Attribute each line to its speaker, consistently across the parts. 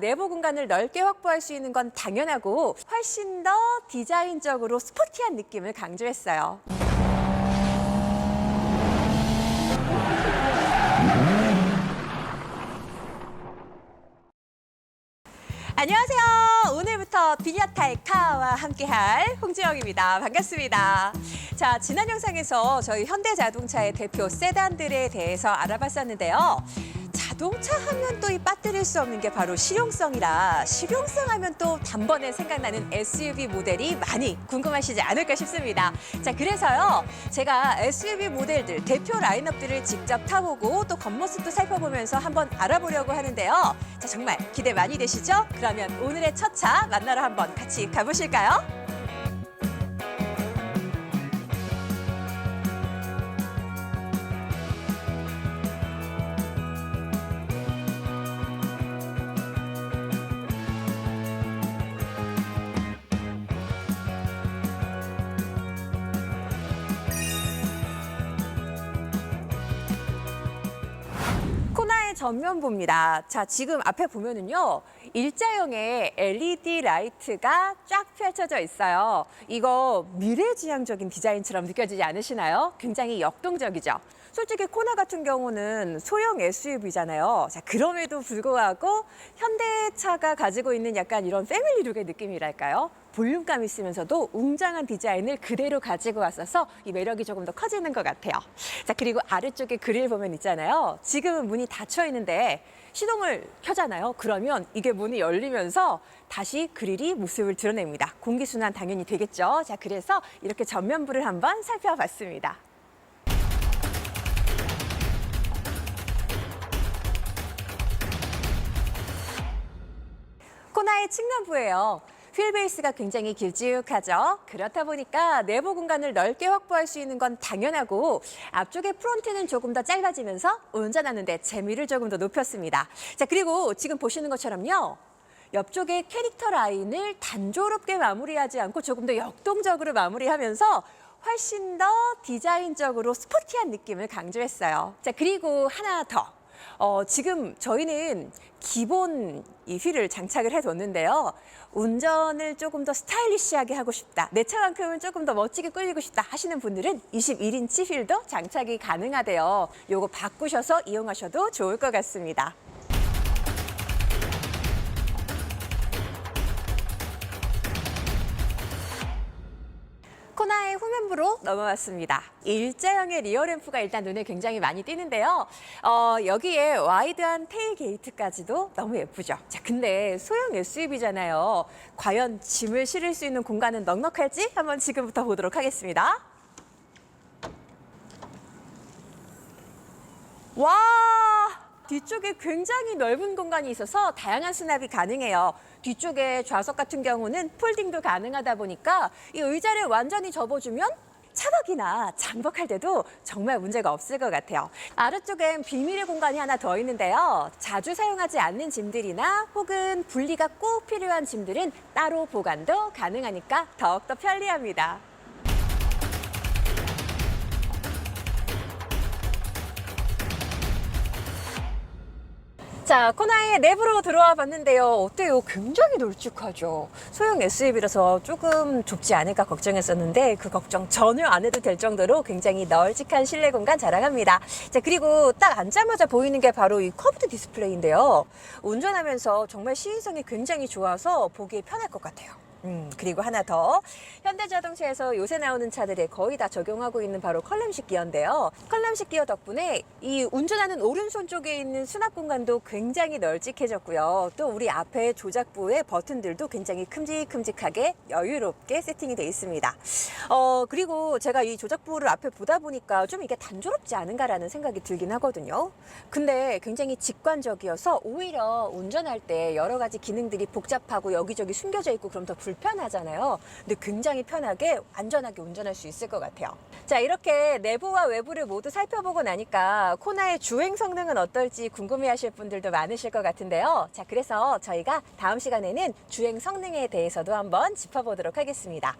Speaker 1: 내부 공간을 넓게 확보할 수 있는 건 당연하고 훨씬 더 디자인적으로 스포티한 느낌을 강조했어요. 안녕하세요. 오늘부터 비녀탈 카와 함께할 홍지영입니다. 반갑습니다. 자, 지난 영상에서 저희 현대자동차의 대표 세단들에 대해서 알아봤었는데요. 자동차 하면 또 이 빠뜨릴 수 없는 게 바로 실용성이라 실용성 하면 또 단번에 생각나는 SUV 모델이 많이 궁금하시지 않을까 싶습니다. 자, 그래서요. 제가 SUV 모델들 대표 라인업들을 직접 타보고 또 겉모습도 살펴보면서 한번 알아보려고 하는데요. 자, 정말 기대 많이 되시죠? 그러면 오늘의 첫 차 만나러 한번 같이 가보실까요? 코나의 전면부입니다. 자, 지금 앞에 보면은요. 일자형의 LED 라이트가 쫙 펼쳐져 있어요. 이거 미래지향적인 디자인처럼 느껴지지 않으시나요? 굉장히 역동적이죠. 솔직히 코나 같은 경우는 소형 SUV잖아요. 자, 그럼에도 불구하고 현대차가 가지고 있는 약간 이런 패밀리룩의 느낌이랄까요? 볼륨감 있으면서도 웅장한 디자인을 그대로 가지고 왔어서 이 매력이 조금 더 커지는 것 같아요. 자, 그리고 아래쪽에 그릴 보면 있잖아요. 지금은 문이 닫혀 있는데 시동을 켜잖아요. 그러면 이게 문이 열리면서 다시 그릴이 모습을 드러냅니다. 공기순환 당연히 되겠죠. 자, 그래서 이렇게 전면부를 한번 살펴봤습니다. 코나의 측면부예요. 휠베이스가 굉장히 길쭉하죠. 그렇다 보니까 내부 공간을 넓게 확보할 수 있는 건 당연하고 앞쪽의 프론트는 조금 더 짧아지면서 운전하는데 재미를 조금 더 높였습니다. 자 그리고 지금 보시는 것처럼요. 옆쪽의 캐릭터 라인을 단조롭게 마무리하지 않고 조금 더 역동적으로 마무리하면서 훨씬 더 디자인적으로 스포티한 느낌을 강조했어요. 자 그리고 하나 더. 어, 지금 저희는 기본 이 휠을 장착을 해뒀는데요. 운전을 조금 더 스타일리시하게 하고 싶다. 내 차만큼은 조금 더 멋지게 끌리고 싶다 하시는 분들은 21인치 휠도 장착이 가능하대요. 요거 바꾸셔서 이용하셔도 좋을 것 같습니다. 코나의 후면부로 넘어왔습니다. 일자형의 리어램프가 일단 눈에 굉장히 많이 띄는데요. 어, 여기에 와이드한 테일 게이트까지도 너무 예쁘죠. 자, 근데 소형 SUV잖아요. 과연 짐을 실을 수 있는 공간은 넉넉할지 한번 지금부터 보도록 하겠습니다. 와! 뒤쪽에 굉장히 넓은 공간이 있어서 다양한 수납이 가능해요. 뒤쪽에 좌석 같은 경우는 폴딩도 가능하다 보니까 이 의자를 완전히 접어주면 차박이나 장박할 때도 정말 문제가 없을 것 같아요. 아래쪽엔 비밀의 공간이 하나 더 있는데요. 자주 사용하지 않는 짐들이나 혹은 분리가 꼭 필요한 짐들은 따로 보관도 가능하니까 더욱더 편리합니다. 자, 코나의 내부로 들어와 봤는데요. 어때요? 굉장히 널찍하죠. 소형 SUV라서 조금 좁지 않을까 걱정했었는데 그 걱정 전혀 안 해도 될 정도로 굉장히 널찍한 실내 공간 자랑합니다. 자, 그리고 딱 앉자마자 보이는 게 바로 이 커브드 디스플레이인데요. 운전하면서 정말 시인성이 굉장히 좋아서 보기에 편할 것 같아요. 음, 그리고 하나 더. 현대자동차에서 요새 나오는 차들에 거의 다 적용하고 있는 바로 컬럼식 기어인데요. 컬럼식 기어 덕분에 이 운전하는 오른손 쪽에 있는 수납 공간도 굉장히 널찍해졌고요. 또 우리 앞에 조작부의 버튼들도 굉장히 큼직큼직하게 여유롭게 세팅이 돼 있습니다. 어, 그리고 제가 이 조작부를 앞에 보다 보니까 좀 이게 단조롭지 않은가라는 생각이 들긴 하거든요. 근데 굉장히 직관적이어서 오히려 운전할 때 여러 가지 기능들이 복잡하고 여기저기 숨겨져 있고 그럼 더 불 편하잖아요. 근데 굉장히 편하게 안전하게 운전할 수 있을 것 같아요. 자, 이렇게 내부와 외부를 모두 살펴보고 나니까 코나의 주행 성능은 어떨지 궁금해 하실 분들도 많으실 것 같은데요. 자, 그래서 저희가 다음 시간에는 주행 성능에 대해서도 한번 짚어보도록 하겠습니다.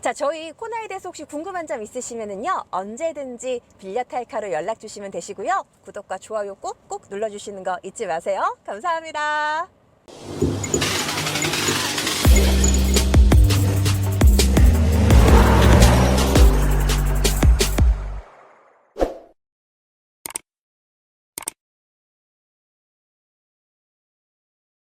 Speaker 1: 자, 저희 코나에 대해서 혹시 궁금한 점 있으시면은요, 언제든지 빌려 탈카로 연락 주시면 되시고요. 구독과 좋아요 꼭꼭 눌러주시는 거 잊지 마세요. 감사합니다.